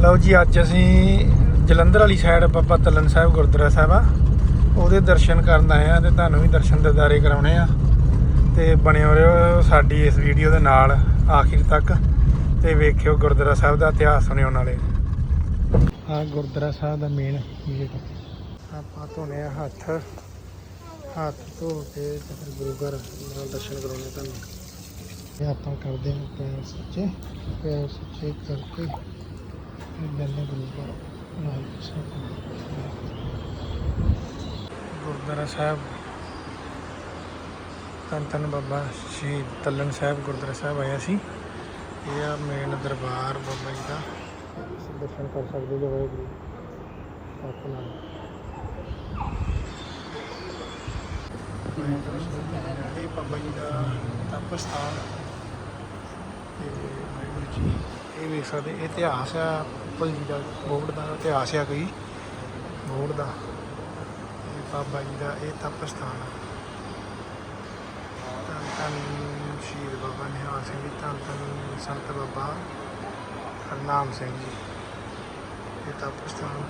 ਲਓ ਜੀ, ਅੱਜ ਅਸੀਂ ਜਲੰਧਰ ਵਾਲੀ ਸਾਈਡ ਬਾਬਾ ਤਲਨ ਸਾਹਿਬ ਗੁਰਦੁਆਰਾ ਸਾਹਿਬ ਆ। ਉਹਦੇ ਦਰਸ਼ਨ ਕਰਨ ਆਏ ਆ ਤੇ ਤੁਹਾਨੂੰ ਵੀ ਦਰਸ਼ਨ ਦਿਦਾਰੇ ਕਰਾਉਣੇ ਆ। ਤੇ ਬਣਿਓ ਰਹੋ ਸਾਡੀ ਇਸ ਵੀਡੀਓ ਦੇ ਨਾਲ ਆਖਿਰ ਤੱਕ ਤੇ ਵੇਖਿਓ ਗੁਰਦੁਆਰਾ ਸਾਹਿਬ ਦਾ ਇਤਿਹਾਸ ਸੁਣਿਓ ਨਾਲੇ। ਆ ਗੁਰਦੁਆਰਾ ਸਾਹਿਬ ਦਾ ਮੇਨ ਗੇਟ ਆਪਾਂ ਧੋਨੇ ਆ ਹੱਥ। ਹੱਥ ਧੋ ਕੇ ਤੇ ਫਿਰ ਗੁਰੂ ਘਰ ਨਾਲ ਦਰਸ਼ਨ ਕਰਾਉਣੇ ਤੁਹਾਨੂੰ। ਇਹ ਆਪਾਂ ਕਰਦੇ ਹਾਂ ਪੈਰ ਸੱਚੇ। ਪੈਰ ਸੱਚੇ ਕਰਕੇ ਗੱਲੇ ਗੁਰੂ ਘਰ ਨਾਲ ਗੁਰਦੁਆਰਾ ਸਾਹਿਬ, ਧੰਨ ਧੰਨ ਬਾਬਾ ਸ਼ਹੀਦ ਤੱਲਣ ਸਾਹਿਬ ਗੁਰਦੁਆਰਾ ਸਾਹਿਬ ਆਇਆ ਸੀ। ਇਹ ਆ ਮੇਨ ਦਰਬਾਰ ਬਾਬਾ ਜੀ ਦਾ। ਦਰਸ਼ਨ ਕਰ ਸਕਦੇ ਜੋ। ਵਾਹਿਗੁਰੂ ਆਪਣਾ ਇਹ ਬਾਬਾ ਜੀ ਦਾ ਤਪ ਸਥਾਨ। ਤੇ ਵਾਹਿਗੁਰੂ ਜੀ, ਇਹ ਵੇਖ ਸਕਦੇ ਇਤਿਹਾਸ ਆ। ਉੱਪਲ ਜੀ ਦਾ ਬੋਰਡ ਦਾ ਇਤਿਹਾਸ ਆ ਕੋਈ ਬੋਰਡ ਦਾ, ਇਹ ਬਾਬਾ ਜੀ ਦਾ ਇਹ ਤਪ ਸਥਾਨ ਆ। ਧੰਨ ਧੰਨ ਸ਼ਹੀਦ ਬਾਬਾ ਨਿਹਾਲ ਸਿੰਘ ਜੀ, ਧੰਨ ਧੰਨ ਸੰਤ ਬਾਬਾ ਹਰਨਾਮ ਸਿੰਘ ਜੀ, ਇਹ ਤਪ ਸਥਾਨ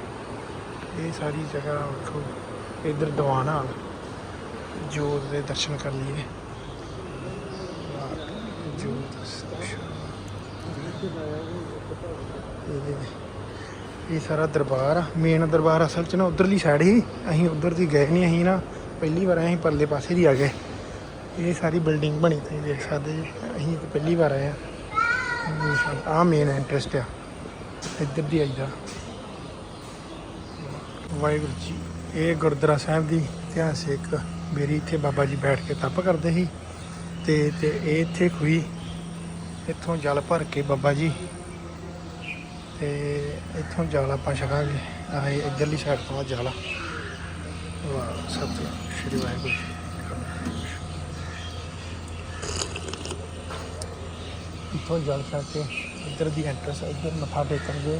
ਇਹ ਸਾਰੀ ਜਗ੍ਹਾ ਵੇਖੋ, ਇਧਰ ਦੀਵਾਨ ਹਾਲ ਜੋਤ ਦੇ ਦਰਸ਼ਨ ਕਰ ਲਈਏ ਜੋਤ ਦਰਸ਼ਨ ਇਹ- ਸਾਰਾ ਦਰਬਾਰ ਆ ਮੇਨ ਦਰਬਾਰ ਅਸਲ ਚ ਨਾ ਉਧਰਲੀ ਸਾਈਡ ਹੀ। ਅਸੀਂ ਉਧਰ ਦੀ ਗਏ ਨਹੀਂ ਅਸੀਂ ਨਾ ਪਹਿਲੀ ਵਾਰ ਅਸੀਂ ਪਰਲੇ ਪਾਸੇ ਦੀ ਆ ਗਏ। ਇਹ ਸਾਰੀ ਬਿਲਡਿੰਗ ਬਣੀ ਤੁਸੀਂ ਦੇਖ ਸਕਦੇ ਜੀ। ਅਸੀਂ ਤਾਂ ਪਹਿਲੀ ਵਾਰ ਆਏ ਆ। ਆ ਮੇਨ ਇੰਟਰਸਟ ਆ। ਇੱਧਰ ਦੀ ਆਈਦਾ। ਵਾਹਿਗੁਰੂ ਜੀ, ਇਹ ਗੁਰਦੁਆਰਾ ਸਾਹਿਬ ਦੀ ਇਤਿਹਾਸਿਕ ਮੇਰੀ ਇੱਥੇ ਬਾਬਾ ਜੀ ਬੈਠ ਕੇ ਤਪ ਕਰਦੇ ਸੀ। ਤੇ ਤੇ ਇਹ ਇੱਥੇ ਖੂਹੀ ਇੱਥੋਂ ਜਲ ਭਰ ਕੇ ਬਾਬਾ ਜੀ ਤੇ ਇੱਥੋਂ ਜਲ ਆਪਾਂ ਛਕਾਂਗੇ। ਆਹ ਇੱਧਰਲੀ ਸਾਈਡ ਤੋਂ ਆ ਜਲ। ਵਾਹ, ਸਤਿ ਸ਼੍ਰੀ ਵਾਹਿਗੁਰੂ ਜੀ ਇੱਥੋਂ ਜਲ ਛਕ ਕੇ ਇੱਧਰ ਦੀ ਐਂਟਰਸ ਇੱਧਰ ਮੱਥਾ ਟੇਕਣਗੇ।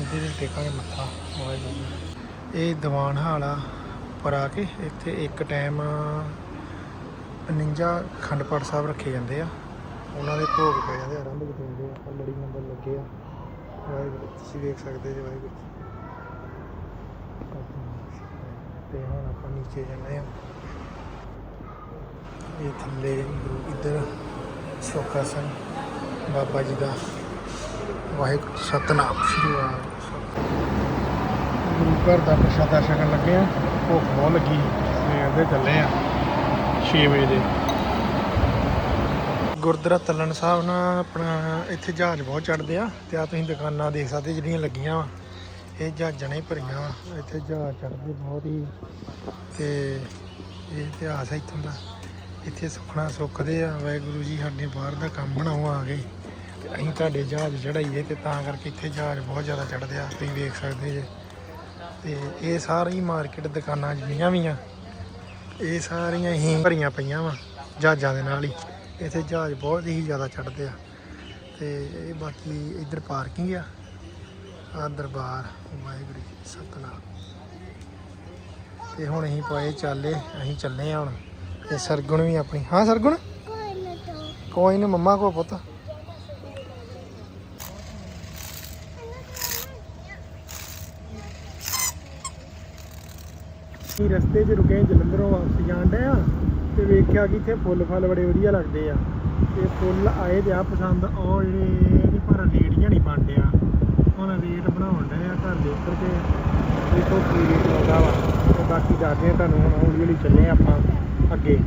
ਇੱਧਰ ਟੇਕਾਂਗੇ ਮੱਥਾ, ਵਾਹਿਗੁਰੂ ਜੀ। ਇਹ ਦੀਵਾਨ ਹਾਲ ਆ ਪਰ ਆ ਕੇ, ਇੱਥੇ ਇੱਕ ਟਾਈਮ 49 ਖੰਡ ਪਾਠ ਸਾਹਿਬ ਰੱਖੇ ਜਾਂਦੇ ਆ। ਉਹਨਾਂ ਦੇ ਭੋਗ ਪਏ ਜਾਂਦੇ ਆਰੰਭ ਦਿੰਦੇ ਆ ਲੜੀ ਨੰਬਰ ਲੱਗੇ ਆ। ਵਾਹਿਗੁਰੂ, ਤੁਸੀਂ ਦੇਖ ਸਕਦੇ ਜੀ ਵਾਹਿਗੁਰੂ। ਤੇ ਹੁਣ ਆਪਾਂ ਨੀਚੇ ਜਾਂਦੇ ਆ। ਇਹ ਥੱਲੇ ਗੁਰੂ ਇੱਧਰ ਸੁਖਾਸਨ ਬਾਬਾ ਜੀ ਦਾ ਵਾਹਿਗੁਰੂ ਸਤਨਾਮ, ਸ੍ਰੀ ਵਾਹਿਗੁਰੂ ਗੁਰੂ ਘਰ ਦਾ ਪ੍ਰਸ਼ਾਦਾ ਛਕਣ ਲੱਗੇ ਆ, ਭੁੱਖ ਬਹੁਤ ਲੱਗੀ ਸਵੇਰ ਦੇ ਚੱਲੇ ਆ 6 ਵਜੇ। ਦੇ ਗੁਰਦੁਆਰਾ ਤਲਣ ਸਾਹਿਬ ਨਾ ਆਪਣਾ ਇੱਥੇ ਜਹਾਜ਼ ਬਹੁਤ ਚੜਦੇ ਆ ਤੇ ਆ ਤੁਸੀਂ ਦੁਕਾਨਾਂ ਦੇਖ ਸਕਦੇ ਜਿਹੜੀਆਂ ਲੱਗੀਆਂ ਵਾ। ਇਹ ਜਹਾਜ਼ਾਂ ਨੇ ਭਰੀਆਂ ਵਾ। ਇੱਥੇ ਜਹਾਜ਼ ਚੜਦੇ ਬਹੁਤ ਹੀ ਤੇ ਇਹ ਇਤਿਹਾਸ ਹੈ ਇੱਥੋਂ ਦਾ। ਇੱਥੇ ਸੁਖਣਾ ਸੁੱਖਦੇ ਆ। ਵਾਹਿਗੁਰੂ ਜੀ ਸਾਡੇ ਬਾਹਰ ਦਾ ਕੰਮ ਬਣਾਓ ਆ ਗਏ। ਤੇ ਅਸੀਂ ਤੁਹਾਡੇ ਜਹਾਜ਼ ਚੜਾਈਏ ਤੇ ਤਾਂ ਕਰਕੇ ਇੱਥੇ ਜਹਾਜ਼ ਬਹੁਤ ਜ਼ਿਆਦਾ ਚੜਦੇ ਆ। ਤੁਸੀਂ ਵੇਖ ਸਕਦੇ ਜੇ। ਤੇ ਇਹ ਸਾਰੀ ਮਾਰਕੀਟ ਦੁਕਾਨਾਂ ਜਿੰਨੀਆਂ ਵੀ ਆ, ਇਹ ਸਾਰੀਆਂ ਹੀ ਭਰੀਆਂ ਪਈਆਂ ਵਾ ਜਹਾਜ਼ਾਂ ਦੇ ਨਾਲ ਹੀ। ਇੱਥੇ ਜਹਾਜ਼ ਬਹੁਤ ਹੀ ਜ਼ਿਆਦਾ ਚੜਦੇ ਆ ਤੇ ਇਹ ਬਾਕੀ ਇੱਧਰ ਪਾਰਕਿੰਗ ਆ ਆ ਦਰਬਾਰ, ਵਾਹਿਗੁਰੂ ਜੀ, ਸਤਨਾਮ। ਤੇ ਹੁਣ ਅਸੀਂ ਪਾਏ ਚਾਲੇ, ਅਸੀਂ ਚੱਲੇ ਆ ਹੁਣ। ਤੇ ਸਰਗੁਣ ਵੀ ਆਪਣੀ, ਹਾਂ ਸਰਗੁਣ? ਕੋਈ ਨਹੀਂ ਮੰਮਾ ਕੋ ਪੁੱਤ। ਰਸਤੇ 'ਚ ਰੁਕੇ ਜਲੰਧਰੋਂ ਵਾਪਸ ਜਾਣ ਡਏ ਤੇ ਵੇਖਿਆ ਕਿ ਇੱਥੇ ਫੁੱਲ ਫਲ ਬੜੇ ਵਧੀਆ ਲੱਗਦੇ ਆ। ਤੇ ਫੁੱਲ ਆਏ ਤੇ ਆ ਪਸੰਦ, ਉਹ ਜਿਹੜੇ ਇਹਦੇ ਪਰ ਰੇਟ ਜਿਹਾ ਨਹੀਂ ਬਣ ਡਿਆ ਹੁਣ ਰੇਟ ਬਣਾਉਣ ਡਏ ਆ ਘਰ ਦੇ ਉੱਪਰ ਤੇ ਦੇਖੋ ਕੀ ਰੇਟ ਲਾਉਂਦਾ ਵਾ। ਤੇ ਬਾਕੀ ਦੱਸਦੇ ਆ ਤੁਹਾਨੂੰ, ਹੁਣ ਹੌਲੀ ਹੌਲੀ ਚੱਲੇ ਆਪਾਂ ਅੱਗੇ।